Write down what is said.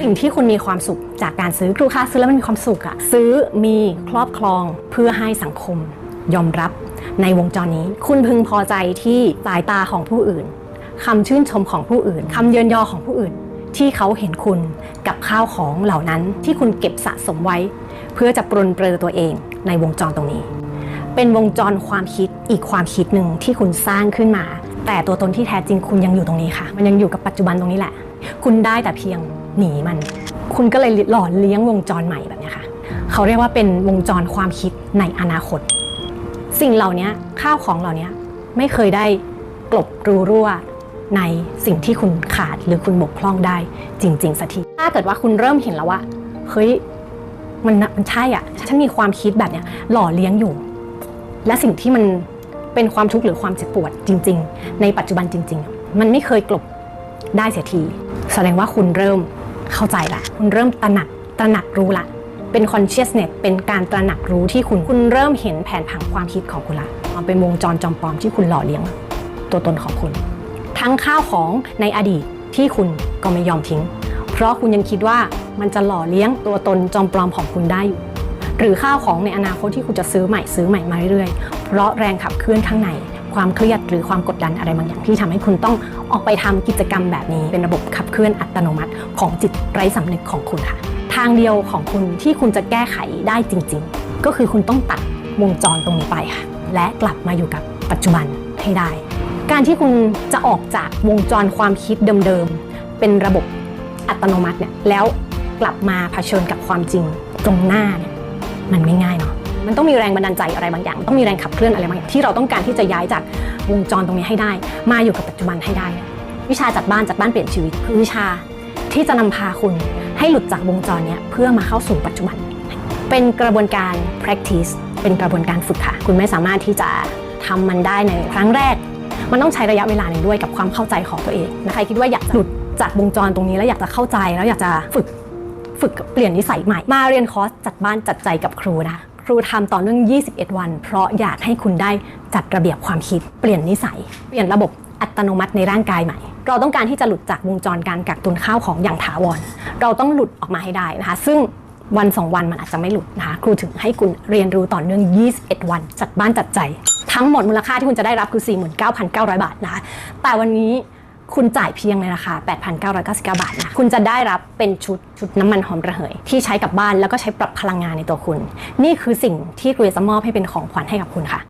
สิ่งที่คุณมีความสุขจากการซื้อครูคะซื้อแล้วมันมีความสุขอะซื้อมีครอบครองเพื่อให้สังคม ยอมรับในวงจรนี้ คุณพึงพอใจที่สายตาของผู้อื่นคำชื่นชมของผู้อื่นคำเยินยอของผู้อื่น ที่เขาเห็นคุณกับข้าวของเหล่านั้นที่คุณเก็บสะสมไว้ เพื่อจะปรนเปรอตัวเองในวงจรตรงนี้ เป็นวงจรความคิดอีกความคิดหนึ่งที่คุณสร้างขึ้นมา แต่ตัวตนที่แท้จริงคุณยังอยู่ตรงนี้ค่ะ มันยังอยู่กับปัจจุบันตรงนี้แหละ คุณได้แต่เพียง หนีมัน คุณก็เลยหล่อเลี้ยงวงจรใหม่แบบนี้ค่ะ เขาเรียกว่าเป็นวงจรความคิดในอนาคต สิ่งเหล่านี้ข้าวของเหล่านี้ไม่เคยได้กลบรูรั่วในสิ่งที่คุณขาดหรือคุณบกพร่องได้จริงๆสักทีถ้าเกิดว่าคุณเริ่มเห็นแล้วว่าเฮ้ยมันมันใช่อะฉันมีความคิดแบบเนี้ยหล่อเลี้ยงอยู่ และสิ่งที่มันเป็นความทุกข์หรือความเจ็บปวดจริง ๆ ในปัจจุบันจริง ๆ มันไม่เคยกลบได้เสียที แสดงว่าคุณเริ่ม เข้าใจละคุณเริ่มตระหนักตระหนักรู้ละเป็น consciousness เป็นการตระหนักรู้ที่คุณคุณเริ่มเห็นแผนผังความคิดของคุณละมันเป็นวงจรจอมปลอมที่คุณหล่อเลี้ยง ตัวตนของคุณ ทั้งข้าวของในอดีตที่คุณก็ไม่ยอมทิ้ง เพราะคุณยังคิดว่ามันจะหล่อเลี้ยงตัวตนจอมปลอมของคุณได้อยู่หรือข้าวของในอนาคตที่คุณจะซื้อใหม่ซื้อใหม่มาเรื่อยๆ เพราะแรงขับเคลื่อนข้างใน ความเครียดหรือความกดดันอะไรบางอย่างที่ทำให้คุณต้องออกไปทำกิจกรรมแบบนี้ เป็นระบบขับเคลื่อนอัตโนมัติของจิตไร้สำนึกของคุณค่ะ ทางเดียวของคุณที่คุณจะแก้ไขได้จริง ๆ ก็คือคุณต้องตัดวงจรตรงนี้ไปค่ะ และกลับมาอยู่กับปัจจุบันให้ได้ การที่คุณจะออกจากวงจรความคิดเดิมๆเป็นระบบอัตโนมัติเนี่ยแล้วกลับมาเผชิญกับความจริงตรงหน้าเนี่ยมันไม่ง่ายเนาะ มันต้องมีแรงบันดาลใจอะไรบางอย่างมันต้องมีแรงขับเคลื่อนอะไรบางอย่างที่เราต้องการที่จะย้ายจากวงจรตรงนี้ให้ได้ มาอยู่กับปัจจุบันให้ได้ วิชาจัดบ้านจัดบ้านเปลี่ยนชีวิตคือวิชาที่จะนำพาคุณให้หลุดจากวงจรนี้เพื่อมาเข้าสู่ปัจจุบัน เป็นกระบวนการ practice เป็นกระบวนการฝึกค่ะ คุณไม่สามารถที่จะทำมันได้ในครั้งแรก มันต้องใช้ระยะเวลาหนึ่งด้วยกับความเข้าใจของตัวเองนะใครคิดว่าอยากหลุดจากวงจรตรงนี้แล้วอยากจะเข้าใจแล้วอยากจะฝึกฝึกเปลี่ยนนิสัยใหม่ มาเรียนคอร์สจัดบ้านจัดใจกับครูนะ ครูทำต่อเนื่อง 21 วัน เพราะอยากให้คุณได้จัดระเบียบความคิด เปลี่ยนนิสัย เปลี่ยนระบบอัตโนมัติในร่างกายใหม่ เราต้องการที่จะหลุดจากวงจรการกักตุนข้าวของอย่างถาวร เราต้องหลุดออกมาให้ได้นะคะ ซึ่งวันสองวันมันอาจจะไม่หลุดนะคะ ครูถึงให้คุณเรียนรู้ต่อเนื่อง 21 วัน จัดบ้านจัดใจ ทั้งหมดมูลค่าที่คุณจะได้รับคือ 49,900 บาทนะคะ แต่วันนี้ คุณจ่ายเพียงในราคา 8,999 บาทนะ คุณจะได้รับเป็นชุดชุดน้ำมันหอมระเหย ที่ใช้กับบ้านแล้วก็ใช้ปรับพลังงานในตัวคุณ นี่คือสิ่งที่กรีจะมอบให้เป็นของขวัญให้กับคุณค่ะ